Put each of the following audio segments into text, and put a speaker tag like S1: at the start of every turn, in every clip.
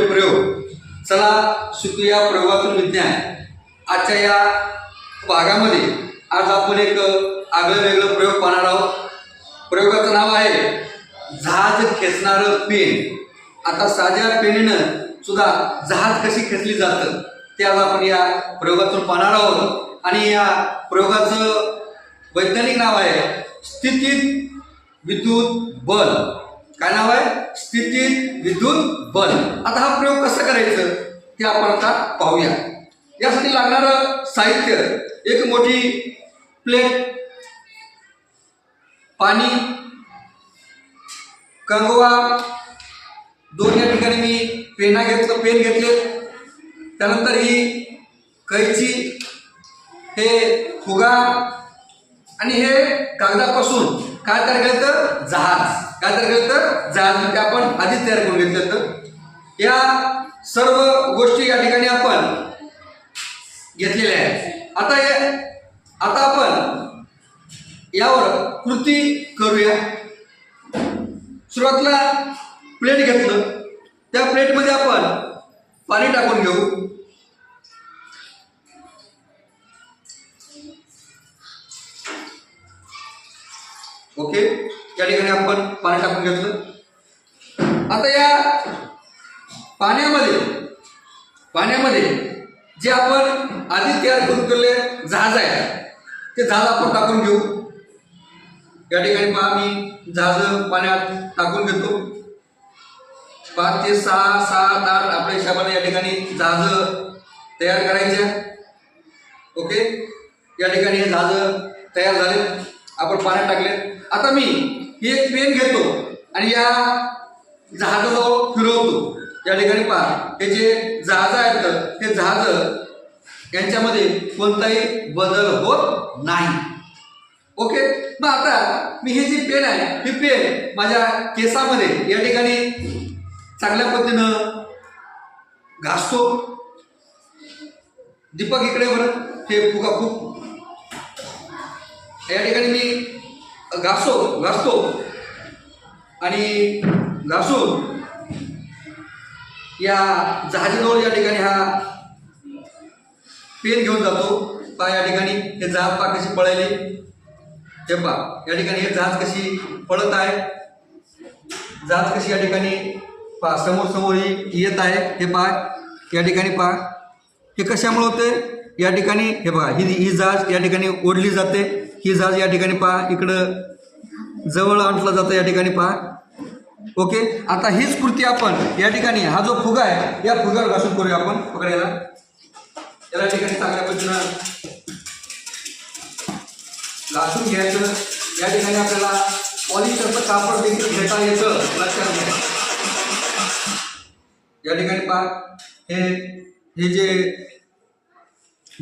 S1: होतोय प्रयोग. चला शिकूया प्रयोगातून विज्ञान. आजच्या या भागामध्ये आज आपण एक आगळं वेगळं प्रयोग पाहणार आहोत. प्रयोगाचं नाव आहे जहाज खेचणारं पेन. आता साध्या पेनीनं सुद्धा जहाज कशी खेचली जातं ते आज आपण या प्रयोगातून पाहणार आहोत. आणि या प्रयोगाचं वैज्ञानिक नाव आहे स्थितीत विद्युत बल. काय नाव आहे? स्थितीत विद्युत बल. आता हा प्रयोग कसा करायचं? ते आपण आता पाहूया. यासाठी लागणारं साहित्य एक मोठी प्लेट पाणी कंगवा दोन या ठिकाणी मी पेना घेतलं पेन घेतले. त्यानंतर ही कैची हे फुगा आणि हे कागदापासून. काय तयार केलं तर? जहाज. काय तयार केलं तर? जहाज आपण आधीच तयार करून घेतलं तर? या सर्व गोष्टी या ठिकाणी आपण घेतलेल्या आहेत. आता या आता आपण यावर कृती करूया. सुरुवातीला प्लेट घेतलं. त्या प्लेटमध्ये आपण पाणी टाकून घेऊ. ओके? या ठिकाणी आपण पाणी टाकून घेतलं. आता या पाण्यामध्ये पाण्यामध्ये जे आपण आधी तयार करून केलेले जहाज आहे ते जहाज आपण टाकून घेऊ. या ठिकाणी पहा मी जहाज पाण्यात टाकून घेतो. पाच ते सहा सात आठ आपल्या हिशोबाने या ठिकाणी जहाज तयार करायचे. ओके? या ठिकाणी हे जहाज तयार झाले. आपण पाण्यात टाकले. आता मी ही एक पेन घेतो आणि या जहाजाजवळ फिरवतो. या ठिकाणी पहा हे जे जहाज आहेत ते जहाज यांच्यामध्ये कोणताही बदल होत नाही. ओके मग आता मी हे जी पेन आहे ही पेन माझ्या केसामध्ये या ठिकाणी चांगल्या पद्धतीनं घासतो. दीपक इकडे बरं. हे फुका खूप या ठिकाणी मी घासो घासतो आणि घासून या जहाजाजवळ या ठिकाणी हा पेन घेऊन जातो. पा या ठिकाणी हे जहाज पा कशी पळायली हे पा या ठिकाणी हे जहाज कशी पळत आहे. जहाज कशी या ठिकाणी पा समोर समोर ही येत आहे. हे पा या ठिकाणी पा हे कशामुळे होते? या ठिकाणी हे बघा ही ही जहाज या ठिकाणी ओढली जाते. ही जहाज या ठिकाणी पहा इकडं जवळ आणलं जातं या ठिकाणी पहा. ओके? आता हीच कृती आपण या ठिकाणी हा जो फुगा आहे या फुग्यावर घासून करूया आपण. पकडायला. याला या ठिकाणी चांगल्या पद्धतीनं घासून घ्यायचं. या ठिकाणी आपल्याला पॉलिस्टरचं कापड देखील घेता येतं. लक्षात घ्या. या ठिकाणी पहा. हे हे जे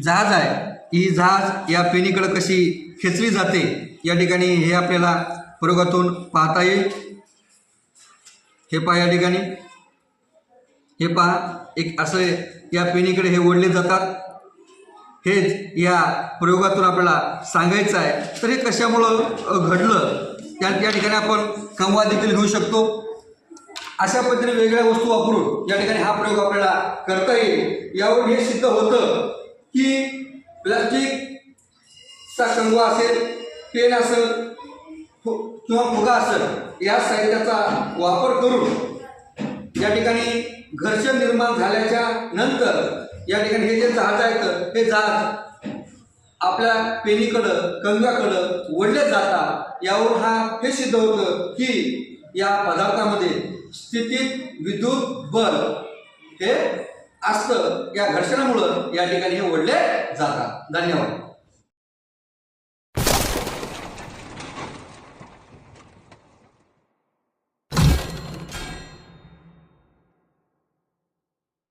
S1: जहाज आहे ही जहाज या पेनीकडं कशी खेचली जाते. या ठिकाणी हे आपल्याला प्रयोगातून पाहता येईल. हे पहा या ठिकाणी. हे पहा एक असं या पेनीकडे हे ओढले जातात. हेच या प्रयोगातून आपल्याला सांगायचं आहे. तर हे कशामुळं घडलं? त्या त्या ठिकाणी आपण कंवा देखील घेऊ शकतो. अशा पद्धतीने वेगळ्या वस्तू वापरून या ठिकाणी हा प्रयोग आपल्याला करता येईल. यावरून हे सिद्ध होतं की चा कंगवा असेल पेन असेल फु- किंवा फुगा असेल या साहित्याचा वापर करून या ठिकाणी घर्षण निर्माण झाल्याच्यानंतर या ठिकाणी हे जे जहाज आहेत हे जहाज आपल्या पेनीकडं कंगाकडं ओढले जातात यावर हा हे सिद्ध होतं की या पदार्थामध्ये स्थितीत विद्युत बल हे असतं. या घर्षणामुळं या ठिकाणी हे ओढले जातात धन्यवाद.